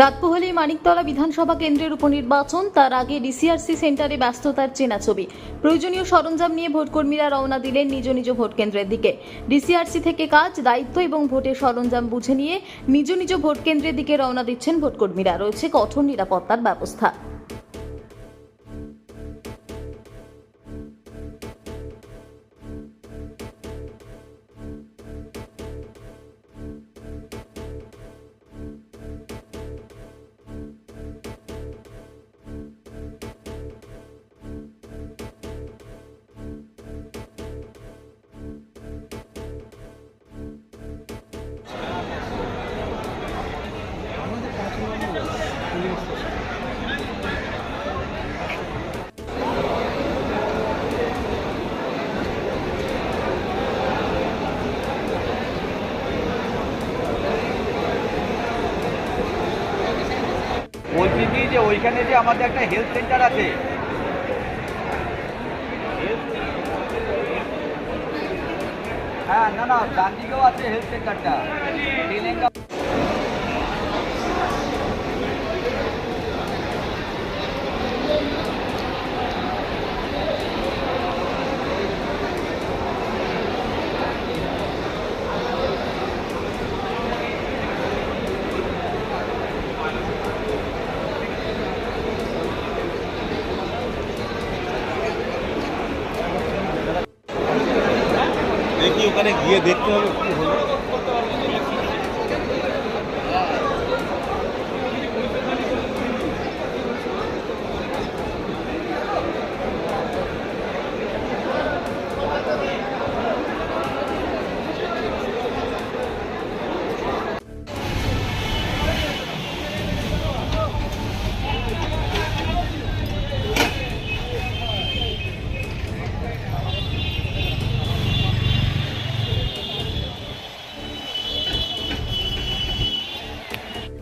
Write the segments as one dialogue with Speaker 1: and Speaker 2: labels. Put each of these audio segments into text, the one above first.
Speaker 1: রাতপোহলে মানিকতলা বিধানসভা কেন্দ্রের উপনির্বাচন, তার আগে ডিসিআরসি সেন্টারে ব্যস্ততার চেনা ছবি। প্রয়োজনীয় সরঞ্জাম নিয়ে ভোটকর্মীরা রওনা দিলেন নিজ নিজ ভোট কেন্দ্রের দিকে। ডিসিআরসি থেকে কাজ, দায়িত্ব এবং ভোটের সরঞ্জাম বুঝে নিয়ে নিজ নিজ ভোট কেন্দ্রের দিকে রওনা দিচ্ছেন ভোটকর্মীরা। রয়েছে কঠোর নিরাপত্তার ব্যবস্থা।
Speaker 2: বলছি কি যে, ওইখানে যে আমাদের একটা হেলথ সেন্টার আছে। হ্যাঁ না না ডান আছে হেলথ সেন্টারটা
Speaker 3: ওখানে গিয়ে দেখতে হবে কী হলো।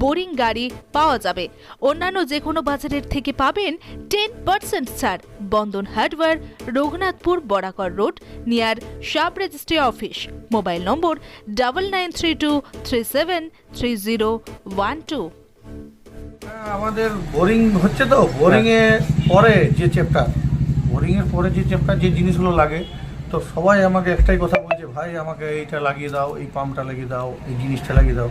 Speaker 4: বোরিং গাড়ি পাওয়া যাবে। অন্যান্য যে কোনো বাজারের থেকে পাবেন টেন পার্সেন্ট ছাড়। Bandhan hardware, Raghunathpur Barakar road, near sub registry office. Mobile number double nine three two three seven three zero one two
Speaker 5: আমাদের বোরিং হচ্ছে তো, বোরিং এ পরে যে চ্যাপ্টার বোরিং এর পরে যে চ্যাপ্টার যে জিনিসগুলো লাগে, তো সবাই আমাকে একটাই কথা বলছে, ভাই, আমাকে এইটা লাগিয়ে দাও, এই পাম্পটা লাগিয়ে দাও, এই জিনিসটা লাগিয়ে দাও।